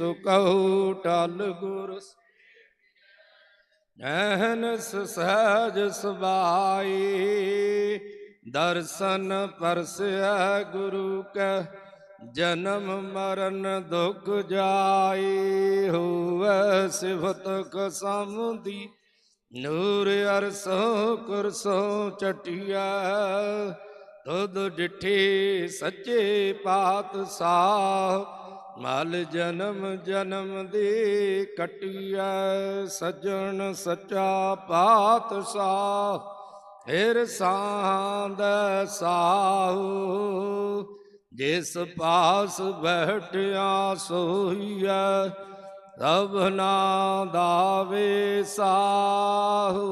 ਸੋ ਕਹੂ ਟਲ ਗੁਰ ਐਹਨਸ ਸਹਜ ਸੁਭਾਈ, ਦਰਸ਼ਨ ਪਰਸਿਆ ਗੁਰੂ ਕੈ, ਜਨਮ ਮਰਨ ਦੁਖ ਜਾਈ, ਹੋਵੈ ਸਿਫਤ ਕਸਮਦੀ ਨੂਰ ਅਰਸੋ ਕੁਰਸੋ ਚਟਿਆ ਤੁਧ ਡਿਠੇ ਸੱਚੇ ਪਾਤਸ਼ਾਹ ਮਲ ਜਨਮ ਜਨਮ ਦੇ ਕਟਿਆ, ਸਜਣ ਸੱਚਾ ਪਾਤਸ਼ਾਹ, ਫਿਰ ਸਾਂਦ ਸਾਹੂ, ਜਿਸ ਪਾਸ ਬੈਠਿਆ ਸੋਈਐ ਸਭਨਾ ਦਾਵੇ ਸਾਹੂ।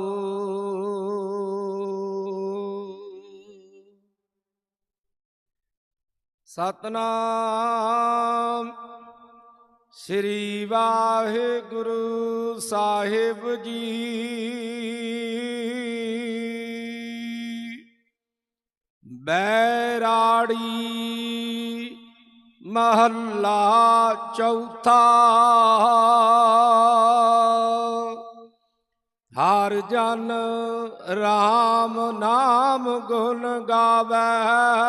ਸਤਨਾਮ। ਸ੍ਰੀ ਵਾਹਿਗੁਰੂ ਸਾਹਿਬ ਜੀ। ਬੈਰਾੜੀ ਮਹੱਲਾ ਚੌਥਾ। ਹਰ ਜਨ RAM ਨਾਮ ਗੁਣ ਗਾਵੇ।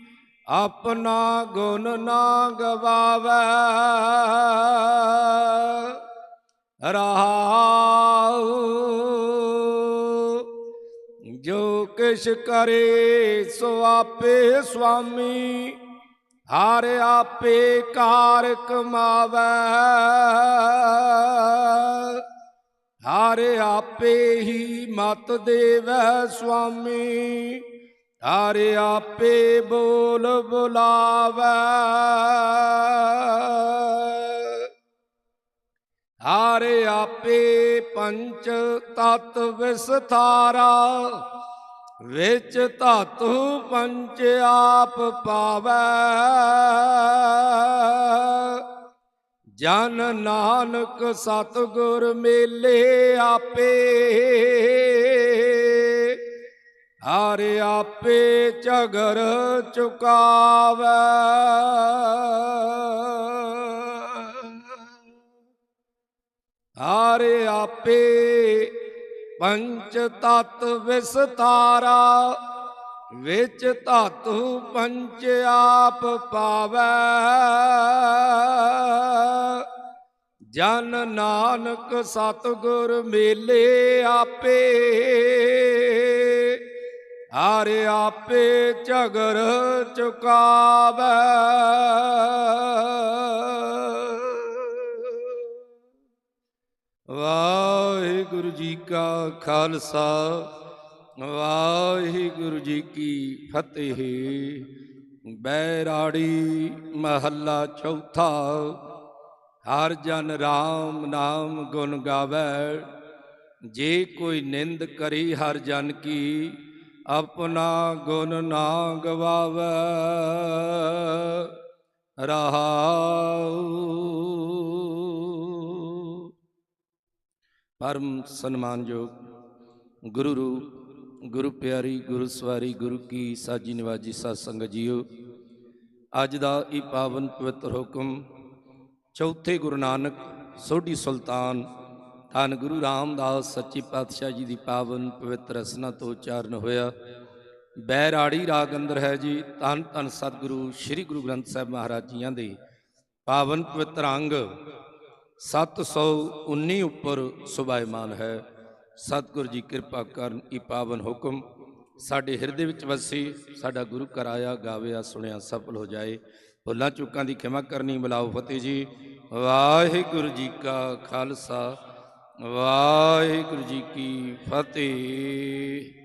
ਆਪਣਾ ਗੁਣ ਨਾ ਗਵਾਵੇ। ਰਹਾਉ ਜੋ ਕਿਛ ਕਰੇ ਸੋ ਆਪੇ ਸੁਆਮੀ, ਹਰ ਆਪੇ ਕਾਰ ਕਮਾਵੇ। ਹਰ ਆਪੇ ਹੀ ਮਤ ਦੇਵੈ ਸੁਆਮੀ ਹਰ ਆਪੇ ਬੋਲ ਬੁਲਾਵੇ। ਹਰ ਆਪੇ ਪੰਚ ਤਤ ਵਿਸਥਾਰਾ, ਵਿੱਚ ਧਾਤੂ ਪੰਚ ਆਪ ਪਾਵੈ। ਜਨ ਨਾਨਕ ਸਤਗੁਰ ਮੇਲੇ ਆਪੇ। ਹਰ ਆਪੇ ਝਗਰ ਚੁਕਾਵੈ। ਹਰ ਆਪੇ ਪੰਚ ਤਤ ਵਿਸਤਾਰਾ, ਵਿੱਚ ਧਾਤੂ ਪੰਚ ਆਪ ਪਾਵੈ। ਜਨ ਨਾਨਕ ਸਤਗੁਰ ਮੇਲੇ ਆਪੇ ਹਰ ਆਪੇ ਝਗਰ ਚੁਕਾਵੈ। ਵਾਹਿਗੁਰੂ ਜੀ ਕਾ ਖਾਲਸਾ, ਵਾਹਿਗੁਰੂ ਜੀ ਕੀ ਫਤਿਹ। ਬੈਰਾੜੀ ਮਹੱਲਾ ਚੌਥਾ, ਹਰ ਜਨ RAM ਨਾਮ ਗੁਣ ਗਾਵੇ। ਜੇ ਕੋਈ ਨਿੰਦ ਕਰੀ ਹਰ ਜਨ ਕੀ ਆਪਣਾ ਗੁਣ ਨਾ ਗਵਾਵੇ ਰਹਾਉ। ਪਰਮ ਸਨਮਾਨਯੋਗ ਗੁਰੂ ਰੂ ਗੁਰੂ ਪਿਆਰੀ, ਗੁਰੂ ਸਵਾਰੀ, ਗੁਰੂ ਕੀ ਸਾਜੀ ਨਿਵਾਜੀ ਸਾਧ ਸੰਗਤ ਜੀਓ, ਅੱਜ ਦਾ ਇਹ ਪਾਵਨ ਪਵਿੱਤਰ ਹੁਕਮ ਚੌਥੇ ਗੁਰੂ ਨਾਨਕ ਸੋਢੀ ਸੁਲਤਾਨ ਧੰਨ ਗੁਰੂ ਰਾਮਦਾਸ, ਸੱਚੇ ਪਾਤਸ਼ਾਹ ਜੀ ਦੀ ਪਾਵਨ ਪਵਿੱਤਰ ਰਸਨਾ ਤੋਂ ਉਚਾਰਨ ਹੋਇਆ। ਬੈਰਾੜੀ ਰਾਗ ਅੰਦਰ ਹੈ ਜੀ, ਧੰਨ ਧੰਨ ਸਤਿਗੁਰੂ, ਸ੍ਰੀ ਗੁਰੂ ਗ੍ਰੰਥ ਸਾਹਿਬ ਮਹਾਰਾਜ ਜੀਆਂ ਦੇ ਪਾਵਨ ਪਵਿੱਤਰ ਅੰਗ। 719 ਉੱਪਰ ਸੁਭਾਇਮਾਨ ਹੈ। ਸਤਿਗੁਰ ਜੀ ਕਿਰਪਾ ਕਰਨ ਇਹ ਪਾਵਨ ਹੁਕਮ ਸਾਡੇ ਹਿਰਦੇ ਵਿੱਚ ਵਸੀ, ਸਾਡਾ ਗੁਰੂ ਕਰਾਇਆ ਗਾਵਿਆ, ਸੁਣਿਆ, ਸਫਲ ਹੋ ਜਾਏ। ਭੁੱਲਾਂ ਚੁੱਕਾਂ ਦੀ ਖਿਮਾ ਕਰਨੀ ਬਲਾਓ ਫਤਿਹ ਜੀ। ਵਾਹਿਗੁਰੂ ਜੀ ਕਾ ਖਾਲਸਾ। ਵਾਹਿਗੁਰੂ ਜੀ ਕੀ ਫਤਿਹ।